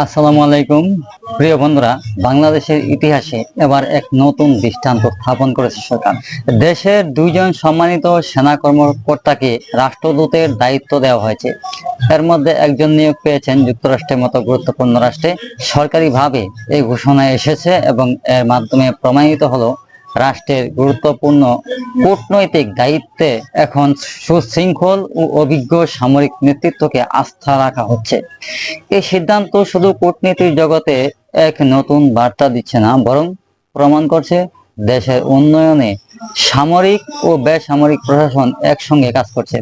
আসসালামু আলাইকুম। প্রিয় বন্ধুরা, বাংলাদেশের ইতিহাসে এবার এক নতুন দৃষ্টান্ত স্থাপন করেছে সরকার। দেশের দুইজন সম্মানিত সেনা কর্মকর্তাকে রাষ্ট্রদূতের দায়িত্ব দেওয়া হয়েছে। এর মধ্যে একজন নিয়োগ পেয়েছেন যুক্তরাষ্ট্রের মতো গুরুত্বপূর্ণ রাষ্ট্রে। সরকারিভাবে এই ঘোষণা এসেছে এবং এর মাধ্যমে প্রমাণিত হলো রাষ্ট্রের গুরুত্বপূর্ণ কূটনৈতিক দায়িত্বে এখন সুশৃঙ্খল ও অভিজ্ঞ সামরিক নেতৃত্বকে আস্থা রাখা হচ্ছে। এই সিদ্ধান্ত শুধু কূটনীতির জগতে এক নতুন বার্তা দিচ্ছে না, বরং প্রমাণ করছে দেশের উন্নয়নে সামরিক ও বেসামরিক প্রশাসন একসঙ্গে কাজ করছে।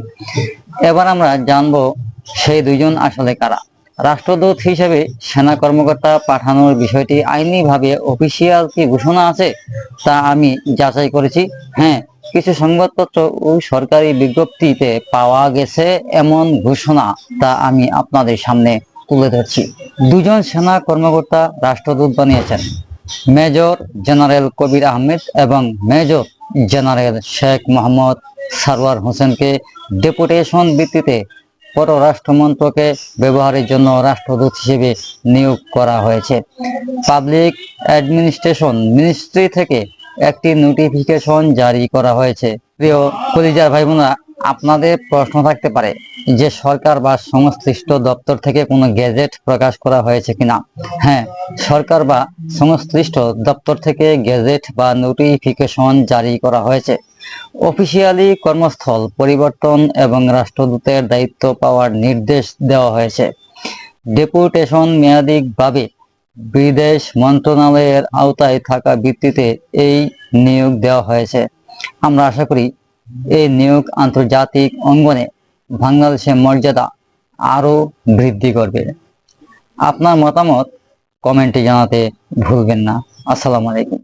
এবার আমরা জানব সেই দুইজন আসলে কারা। রাষ্ট্রদূত হিসেবে সেনা কর্মকর্তা পাঠানোর বিষয়টি আইনিভাবে অফিসিয়াল কি ঘোষণা আছে, তা আমি যাচাই করেছি। হ্যাঁ কিছু সংবাদপত্র ও সরকারি বিজ্ঞপ্তিতে পাওয়া গেছে এমন ঘোষণা, তা আমি আপনাদের সামনে তুলে ধরছি। দুজন সেনা কর্মকর্তা রাষ্ট্রদূত বানিয়েছেন, মেজর জেনারেল কবির আহমেদ এবং মেজর জেনারেল শেখ মোহাম্মদ সারওয়ার হোসেনকে। ডেপুটেশন ভিত্তিতে পররাষ্ট্র মন্ত্রকে ব্যবহারের জন্য রাষ্ট্রদূত হিসেবে নিয়োগ করা হয়েছে। পাবলিক অ্যাডমিনিস্ট্রেশন মিনিস্ট্রি থেকে একটি নোটিফিকেশন জারি করা হয়েছে। প্রিয় কলিজার ভাই বোনেরা আপনাদের প্রশ্ন থাকতে পারে যে সরকার বা সংশ্লিষ্ট দপ্তর থেকে কোনো গেজেট প্রকাশ করা হয়েছে কিনা? হ্যাঁ সরকার বা সংশ্লিষ্ট দপ্তর থেকে গেজেট বা নোটিফিকেশন জারি করা হয়েছে। অফিসিয়ালি কর্মস্থল, পরিবর্তন এবং রাষ্ট্রদূতের দায়িত্ব পাওয়ার নির্দেশ দেওয়া হয়েছে। ডেপুটেশন মেয়াদিকভাবে বিদেশ মন্ত্রণালয়ের আওতায় থাকা ভিত্তিতে এই নিয়োগ দেওয়া হয়েছে। আমরা আশা করি এই নিয়োগ আন্তর্জাতিক অঙ্গনে বাংলাদেশের মর্যাদা আরও বৃদ্ধি করবে। আপনার মতামত কমেন্টে জানাতে ভুলবেন না। আসসালামু আলাইকুম।